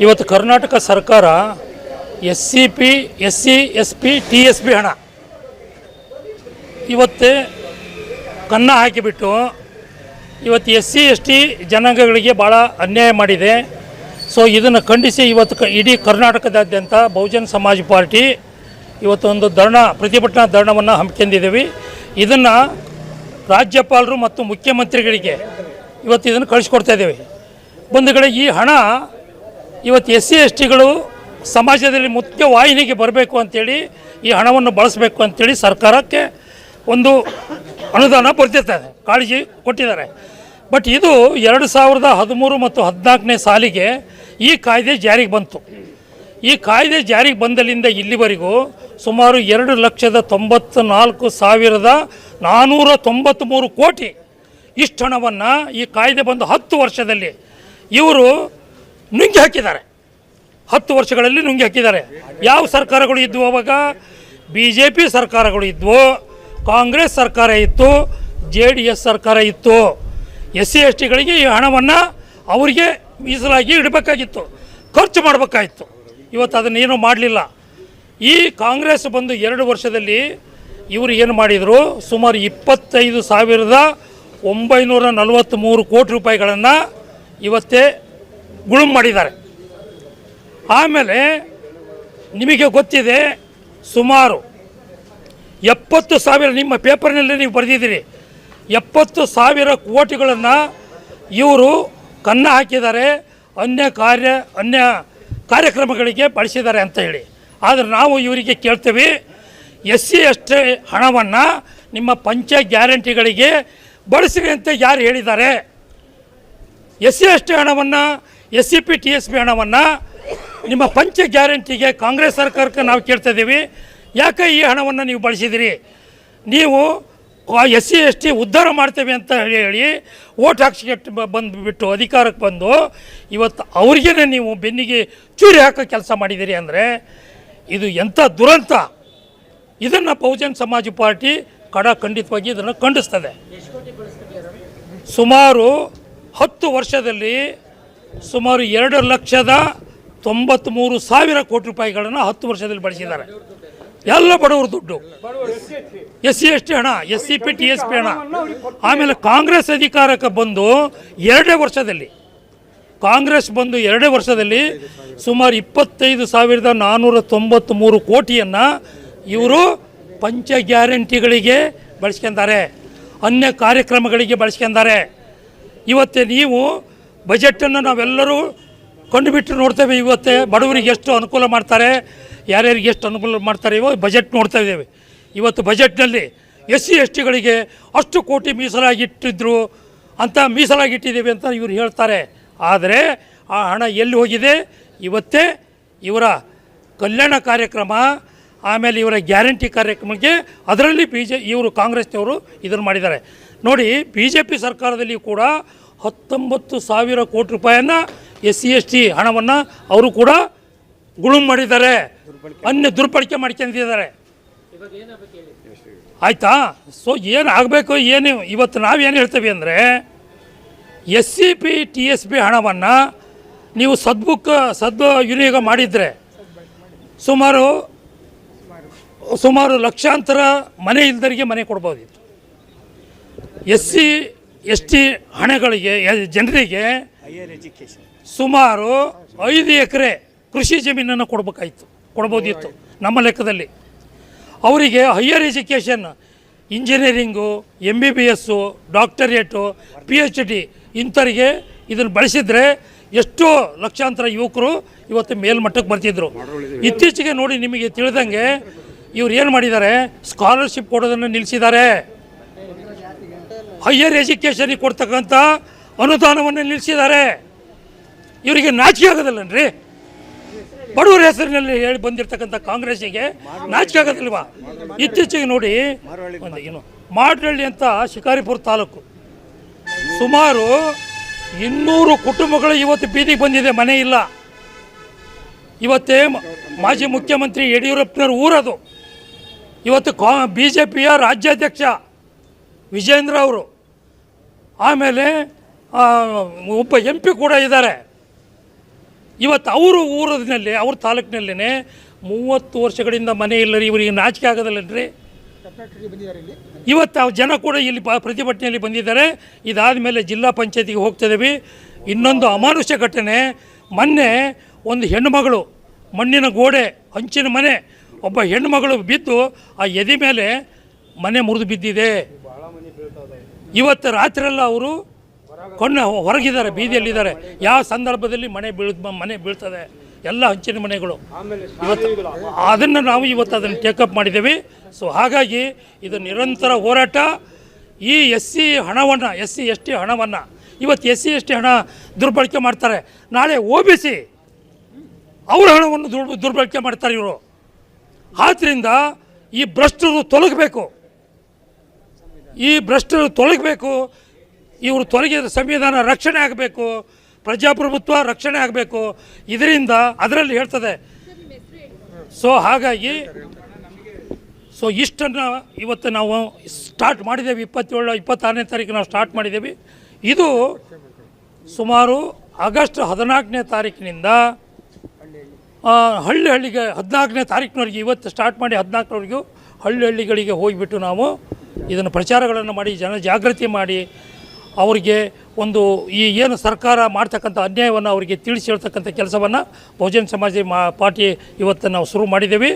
ಇವತ್ತು ಕರ್ನಾಟಕ ಸರ್ಕಾರ S C P S C S P T S P ಹಣ. ಇವತ್ತೇ ಕನ್ನ ಹಾಕಿಬಿಟ್ಟು ಇವತ್ತು ಎಸ್ ಸಿ ಎಸ್ ಟಿ ಜನಾಂಗಗಳಿಗೆ ಭಾಳ ಅನ್ಯಾಯ ಮಾಡಿದೆ. ಸೊ ಇದನ್ನು ಖಂಡಿಸಿ ಇವತ್ತು ಕ ಇಡೀ ಕರ್ನಾಟಕದಾದ್ಯಂತ ಬಹುಜನ ಸಮಾಜ ಪಾರ್ಟಿ ಇವತ್ತು ಒಂದು ಧರಣ, ಪ್ರತಿಭಟನಾ ಧರಣವನ್ನು ಹಮ್ಮಿಕೊಂಡಿದ್ದೀವಿ. ಇದನ್ನು ರಾಜ್ಯಪಾಲರು ಮತ್ತು ಮುಖ್ಯಮಂತ್ರಿಗಳಿಗೆ ಇವತ್ತು ಇದನ್ನು ಕಳಿಸ್ಕೊಡ್ತಾ ಇದ್ದೇವೆ. ಬಂಧುಗಳೇ, ಈ ಹಣ ಇವತ್ತು ಎಸ್ ಸಿ ಎಸ್ ಟಿಗಳು ಸಮಾಜದಲ್ಲಿ ಮುಖ್ಯ ವಾಹಿನಿಗೆ ಬರಬೇಕು ಅಂಥೇಳಿ ಈ ಹಣವನ್ನು ಬಳಸಬೇಕು ಅಂಥೇಳಿ ಸರ್ಕಾರಕ್ಕೆ ಒಂದು ಅನುದಾನ ಬರ್ತಿರ್ತದೆ ಕಾಳಜಿ ಕೊಟ್ಟಿದ್ದಾರೆ. ಬಟ್ ಇದು ಎರಡು ಸಾವಿರದ ಹದಿಮೂರು ಮತ್ತು ಹದಿನಾಲ್ಕನೇ ಸಾಲಿಗೆ ಈ ಕಾಯ್ದೆ ಜಾರಿಗೆ ಬಂತು. ಈ ಕಾಯ್ದೆ ಜಾರಿಗೆ ಬಂದಲ್ಲಿಂದ ಇಲ್ಲಿವರೆಗೂ ಸುಮಾರು ಎರಡು ಲಕ್ಷದ ತೊಂಬತ್ತು ನಾಲ್ಕು ಸಾವಿರದ ನಾನ್ನೂರ ತೊಂಬತ್ತ್ಮೂರು ಕೋಟಿ ಇಷ್ಟು ಹಣವನ್ನು ಈ ಕಾಯ್ದೆ ಬಂದು ಹತ್ತು ವರ್ಷದಲ್ಲಿ ಇವರು ನುಂಗಿ ಹಾಕಿದ್ದಾರೆ. ಹತ್ತು ವರ್ಷಗಳಲ್ಲಿ ನುಂಗಿ ಹಾಕಿದ್ದಾರೆ. ಯಾವ ಸರ್ಕಾರಗಳು ಇದ್ವು ಅವಾಗ? ಬಿ ಜೆ ಪಿ ಸರ್ಕಾರಗಳು ಇದ್ವು, ಕಾಂಗ್ರೆಸ್ ಸರ್ಕಾರ ಇತ್ತು, ಜೆ ಡಿ ಎಸ್ ಸರ್ಕಾರ ಇತ್ತು. ಎಸ್ ಸಿ ಎಸ್ ಟಿಗಳಿಗೆ ಈ ಹಣವನ್ನು ಅವರಿಗೆ ಮೀಸಲಾಗಿ ಇಡಬೇಕಾಗಿತ್ತು, ಖರ್ಚು ಮಾಡಬೇಕಾಗಿತ್ತು. ಇವತ್ತು ಅದನ್ನೇನು ಮಾಡಲಿಲ್ಲ. ಈ ಕಾಂಗ್ರೆಸ್ ಬಂದು ಎರಡು ವರ್ಷದಲ್ಲಿ ಇವರು ಏನು ಮಾಡಿದರು? ಸುಮಾರು ಇಪ್ಪತ್ತೈದು ಸಾವಿರದ ಒಂಬೈನೂರ ನಲವತ್ತ್ಮೂರು ಕೋಟಿ ರೂಪಾಯಿಗಳನ್ನು ಇವತ್ತೇ ಗುಳುಂ ಮಾಡಿದ್ದಾರೆ. ಆಮೇಲೆ ನಿಮಗೆ ಗೊತ್ತಿದೆ ಸುಮಾರು ಎಪ್ಪತ್ತು ಸಾವಿರ ನಿಮ್ಮ ಪೇಪರ್ನಲ್ಲಿ ನೀವು ಬರೆದಿದ್ದೀರಿ. ಎಪ್ಪತ್ತು ಸಾವಿರ ಕೋಟಿಗಳನ್ನು ಇವರು ಕನ್ನ ಹಾಕಿದ್ದಾರೆ, ಅನ್ಯ ಕಾರ್ಯ, ಅನ್ಯ ಕಾರ್ಯಕ್ರಮಗಳಿಗೆ ಬಳಸಿದ್ದಾರೆ ಅಂತ ಹೇಳಿ. ಆದರೆ ನಾವು ಇವರಿಗೆ ಕೇಳ್ತೇವೆ ಎಸ್ ಸಿ ಎಸ್ ಹಣವನ್ನು ನಿಮ್ಮ ಪಂಚ ಗ್ಯಾರಂಟಿಗಳಿಗೆ ಬಳಸಿರಿ ಅಂತ ಯಾರು ಹೇಳಿದ್ದಾರೆ? ಎಸ್ ಸಿ ಎಸ್ ಹಣವನ್ನು S C P T S P ಹಣವನ್ನು ನಿಮ್ಮ ಪಂಚ ಗ್ಯಾರಂಟಿಗೆ ಕಾಂಗ್ರೆಸ್ ಸರ್ಕಾರಕ್ಕೆ ನಾವು ಕೇಳ್ತಾ ಇದ್ದೀವಿ. ಯಾಕೆ ಈ ಹಣವನ್ನು ನೀವು ಬಳಸಿದಿರಿ? ನೀವು ಎಸ್ ಸಿ ಎಸ್ ಟಿ ಉದ್ಧಾರ ಮಾಡ್ತೇವೆ ಅಂತ ಹೇಳಿ ಹೇಳಿ ಓಟ್ ಹಾಕ್ಸಿಟ್ಟು ಬಂದುಬಿಟ್ಟು ಅಧಿಕಾರಕ್ಕೆ ಬಂದು ಇವತ್ತು ಅವ್ರಿಗೇ ನೀವು ಬೆನ್ನಿಗೆ ಚೂರಿ ಹಾಕೋ ಕೆಲಸ ಮಾಡಿದ್ದೀರಿ ಅಂದರೆ ಇದು ಎಂಥ ದುರಂತ? ಇದನ್ನು ಬಹುಜನ್ ಸಮಾಜ ಪಾರ್ಟಿ ಕಡ ಖಂಡಿತವಾಗಿ ಇದನ್ನು ಖಂಡಿಸ್ತದೆ. ಸುಮಾರು ಹತ್ತು ವರ್ಷದಲ್ಲಿ ಸುಮಾರು ಎರಡು ಲಕ್ಷದ ತೊಂಬತ್ತ್ಮೂರು ಸಾವಿರ ಕೋಟಿ ರೂಪಾಯಿಗಳನ್ನು ಹತ್ತು ವರ್ಷದಲ್ಲಿ ಬಳಸಿದ್ದಾರೆ. ಎಲ್ಲ ಬಡವರು ದುಡ್ಡು. ಎಸ್ ಸಿ ಎಸ್ ಟಿ ಹಣ S C P, T S P ಹಣ. ಆಮೇಲೆ ಕಾಂಗ್ರೆಸ್ ಅಧಿಕಾರಕ್ಕೆ ಬಂದು ಎರಡೇ ವರ್ಷದಲ್ಲಿ, ಕಾಂಗ್ರೆಸ್ ಬಂದು ಎರಡೇ ವರ್ಷದಲ್ಲಿ ಸುಮಾರು ಇಪ್ಪತ್ತೈದು ಸಾವಿರದ ನಾನ್ನೂರ ತೊಂಬತ್ತ್ಮೂರು ಕೋಟಿಯನ್ನು ಇವರು ಪಂಚ ಗ್ಯಾರಂಟಿಗಳಿಗೆ ಬಳಸ್ಕೊಂತಾರೆ. ಅನ್ಯ ಕಾರ್ಯಕ್ರಮಗಳಿಗೆ ಬಳಸ್ಕೊಂತಾರೆ. ಇವತ್ತೇ ನೀವು ಬಜೆಟನ್ನು ನಾವೆಲ್ಲರೂ ಕಂಡುಬಿಟ್ಟು ನೋಡ್ತೇವೆ. ಇವತ್ತೇ ಬಡವರಿಗೆ ಎಷ್ಟು ಅನುಕೂಲ ಮಾಡ್ತಾರೆ, ಯಾರ್ಯಾರಿಗೆ ಎಷ್ಟು ಅನುಕೂಲ ಮಾಡ್ತಾರೆ ಇವಾಗ ಬಜೆಟ್ ನೋಡ್ತಾ ಇದ್ದೇವೆ. ಇವತ್ತು ಬಜೆಟ್ನಲ್ಲಿ ಎಸ್ ಸಿ ಎಸ್ ಟಿಗಳಿಗೆ ಅಷ್ಟು ಕೋಟಿ ಮೀಸಲಾಗಿಟ್ಟಿದ್ರು ಅಂತ ಮೀಸಲಾಗಿಟ್ಟಿದ್ದೀವಿ ಅಂತ ಇವರು ಹೇಳ್ತಾರೆ. ಆದರೆ ಆ ಹಣ ಎಲ್ಲಿ ಹೋಗಿದೆ? ಇವತ್ತೇ ಇವರ ಕಲ್ಯಾಣ ಕಾರ್ಯಕ್ರಮ, ಆಮೇಲೆ ಇವರ ಗ್ಯಾರಂಟಿ ಕಾರ್ಯಕ್ರಮಕ್ಕೆ ಅದರಲ್ಲಿ ಬಿ ಜೆ ಇವರು ಕಾಂಗ್ರೆಸ್ನವರು ಇದನ್ನು ಮಾಡಿದ್ದಾರೆ. ನೋಡಿ ಬಿ ಜೆ ಪಿ ಸರ್ಕಾರದಲ್ಲಿ ಕೂಡ ಹತ್ತೊಂಬತ್ತು ಸಾವಿರ ಕೋಟಿ ರೂಪಾಯಿಯನ್ನು ಎಸ್ ಸಿ ಎಸ್ ಟಿ ಹಣವನ್ನು ಅವರು ಕೂಡ ಗುಳುಮ್ ಮಾಡಿದ್ದಾರೆ. ಅನ್ಯ ದುರ್ಬಳಕೆ ಮಾಡ್ಕೊಂಡಿದ್ದಾರೆ. ಆಯಿತಾ? ಸೊ ಏನು ಆಗಬೇಕು, ಏನು ಇವತ್ತು ನಾವೇನು ಹೇಳ್ತೀವಿ ಅಂದರೆ, S C P, T S B ಹಣವನ್ನು ನೀವು ಸದ್ಬುಕ್, ಸದ್ ವಿನಿಯೋಗ ಮಾಡಿದರೆ ಸುಮಾರು ಸುಮಾರು ಲಕ್ಷಾಂತರ ಮನೆ ಇಲ್ದರಿಗೆ ಮನೆ ಕೊಡ್ಬೋದಿತ್ತು. ಎಸ್ ಸಿ ಎಸ್ ಟಿ ಹಣಗಳಿಗೆ ಜನರಿಗೆ ಸುಮಾರು ಐದು ಎಕರೆ ಕೃಷಿ ಜಮೀನನ್ನು ಕೊಡಬೇಕಾಯಿತು ಕೊಡ್ಬೋದಿತ್ತು ನಮ್ಮ ಲೆಕ್ಕದಲ್ಲಿ. ಅವರಿಗೆ higher education engineering M B B S doctorate P H D ಇಂಥವರಿಗೆ ಇದನ್ನು ಬಳಸಿದರೆ ಎಷ್ಟೋ ಲಕ್ಷಾಂತರ ಯುವಕರು ಇವತ್ತು ಮೇಲ್ಮಟ್ಟಕ್ಕೆ ಬರ್ತಿದ್ರು. ಇತ್ತೀಚೆಗೆ ನೋಡಿ ನಿಮಗೆ ತಿಳಿದಂಗೆ ಇವ್ರು ಏನು ಮಾಡಿದ್ದಾರೆ? ಸ್ಕಾಲರ್ಶಿಪ್ ಕೊಡೋದನ್ನು ನಿಲ್ಲಿಸಿದ್ದಾರೆ ಹೈಯರ್ ಎಜುಕೇಷನಿಗೆ ಕೊಡ್ತಕ್ಕಂಥ ಅನುದಾನವನ್ನು ನಿಲ್ಲಿಸಿದ್ದಾರೆ ಇವರಿಗೆ ನಾಚಿಕೆ ಆಗೋದಿಲ್ಲನ್ರಿ. ಬಡವರ ಹೆಸರಿನಲ್ಲಿ ಹೇಳಿ ಬಂದಿರತಕ್ಕಂಥ ಕಾಂಗ್ರೆಸ್ಸಿಗೆ ನಾಚಿಕೆ ಆಗೋದಿಲ್ವಾ? ಇತ್ತೀಚೆಗೆ ನೋಡಿ ಏನು ಮಾಡಳ್ಳಿ ಅಂತ ಶಿಕಾರಿಪುರ ತಾಲೂಕು. ಸುಮಾರು ಇನ್ನೂರು ಕುಟುಂಬಗಳು ಇವತ್ತು ಬೀದಿಗೆ ಬಂದಿದೆ, ಮನೆ ಇಲ್ಲ. ಇವತ್ತೇ ಮಾಜಿ ಮುಖ್ಯಮಂತ್ರಿ ಯಡಿಯೂರಪ್ಪನವ್ರ ಊರದು. ಇವತ್ತು ಕಾ ಬಿ ಜೆ ಪಿಯ ರಾಜ್ಯಾಧ್ಯಕ್ಷ ವಿಜೇಂದ್ರ ಅವರು ಆಮೇಲೆ ಒಬ್ಬ ಎಂ ಪಿ ಕೂಡ ಇದ್ದಾರೆ. ಇವತ್ತು ಅವರು ಊರಿನಲ್ಲಿ ಅವ್ರ ತಾಲೂಕಿನಲ್ಲೇ ಮೂವತ್ತು ವರ್ಷಗಳಿಂದ ಮನೆ ಇಲ್ಲರಿ ಇವರಿಗೆ ನಾಚಿಕೆ ಆಗೋದಿಲ್ಲನ್ರಿ? ಇಲ್ಲಿ ಇವತ್ತು ಜನ ಕೂಡ ಇಲ್ಲಿ ಪ್ರತಿಭಟನೆಯಲ್ಲಿ ಬಂದಿದ್ದಾರೆ. ಇದಾದ ಮೇಲೆ ಜಿಲ್ಲಾ ಪಂಚಾಯತಿಗೆ ಹೋಗ್ತಿದ್ದೀವಿ. ಇನ್ನೊಂದು ಅಮಾನುಷ್ಯ ಘಟನೆ. ಮೊನ್ನೆ ಒಂದು ಹೆಣ್ಣುಮಗಳು, ಮಣ್ಣಿನ ಗೋಡೆ, ಹಂಚಿನ ಮನೆ, ಒಬ್ಬ ಹೆಣ್ಣುಮಗಳು ಬಿದ್ದು ಆ ಎದೆ ಮೇಲೆ ಮನೆ ಮುರಿದು ಬಿದ್ದಿದೆ. ಇವತ್ತು ರಾತ್ರಿಯೆಲ್ಲ ಅವರು ಕಣ್ಣು ಹೊರಗಿದ್ದಾರೆ, ಬೀದಿಯಲ್ಲಿದ್ದಾರೆ. ಯಾವ ಸಂದರ್ಭದಲ್ಲಿ ಮನೆ ಬೀಳ್ ಮನೆ ಬೀಳ್ತದೆ, ಎಲ್ಲ ಹಂಚಿನ ಮನೆಗಳು. ಇವತ್ತು ಅದನ್ನು ನಾವು ಇವತ್ತು ಅದನ್ನು ಟೇಕಪ್ ಮಾಡಿದ್ದೇವೆ. ಸೊ ಹಾಗಾಗಿ ಇದು ನಿರಂತರ ಹೋರಾಟ. ಈ ಎಸ್ ಸಿ ಹಣವನ್ನು, ಎಸ್ ಸಿ, ಎಸ್ ಟಿ ಹಣವನ್ನು, ಇವತ್ತು ಎಸ್ ಸಿ, ಎಸ್ ಟಿ ಹಣ ದುರ್ಬಳಕೆ ಮಾಡ್ತಾರೆ. ನಾಳೆ ಓ ಬಿ ಸಿ ಅವ್ರ ಹಣವನ್ನು ದುರ್ ದುರ್ಬಳಕೆ ಮಾಡ್ತಾರೆ ಇವರು. ಆದ್ದರಿಂದ ಈ ಭ್ರಷ್ಟರು ತೊಲಗಬೇಕು. ಈ ಭ್ರಷ್ಟರು ತೊಲಗಬೇಕು ಇವರು ತೊಲಗಿದ ಸಂವಿಧಾನ ರಕ್ಷಣೆ ಆಗಬೇಕು, ಪ್ರಜಾಪ್ರಭುತ್ವ ರಕ್ಷಣೆ ಆಗಬೇಕು, ಇದರಿಂದ ಅದರಲ್ಲಿ ಹೇಳ್ತದೆ. ಸೊ ಹಾಗಾಗಿ ಸೊ ಇಷ್ಟನ್ನು ಇವತ್ತು ನಾವು ಸ್ಟಾರ್ಟ್ ಮಾಡಿದ್ದೇವೆ. ಇಪ್ಪತ್ತೇಳು, ಇಪ್ಪತ್ತಾರನೇ ತಾರೀಕು ನಾವು ಸ್ಟಾರ್ಟ್ ಮಾಡಿದ್ದೇವೆ. ಇದು ಸುಮಾರು ಆಗಸ್ಟ್ ಹದಿನಾಲ್ಕನೇ ತಾರೀಕಿನಿಂದ ಹಳ್ಳಿ ಹಳ್ಳಿಗೆ ಹದಿನಾಲ್ಕನೇ ತಾರೀಕಿನವರೆಗೆ, ಇವತ್ತು ಸ್ಟಾರ್ಟ್ ಮಾಡಿ ಹದಿನಾಲ್ಕರವರೆಗೂ ಹಳ್ಳಿ ಹಳ್ಳಿಗಳಿಗೆ ಹೋಗಿಬಿಟ್ಟು ನಾವು ಇದನ್ನು ಪ್ರಚಾರಗಳನ್ನು ಮಾಡಿ, ಜನ ಜಾಗೃತಿ ಮಾಡಿ, ಅವರಿಗೆ ಒಂದು ಈ ಏನು ಸರ್ಕಾರ ಮಾಡ್ತಕ್ಕಂಥ ಅನ್ಯಾಯವನ್ನು ಅವರಿಗೆ ತಿಳಿಸಿ ಹೇಳ್ತಕ್ಕಂಥ ಕೆಲಸವನ್ನು ಬಹುಜನ ಸಮಾಜ ಮಾ, ಪಾರ್ಟಿ ಇವತ್ತು ನಾವು ಶುರು ಮಾಡಿದ್ದೇವೆ.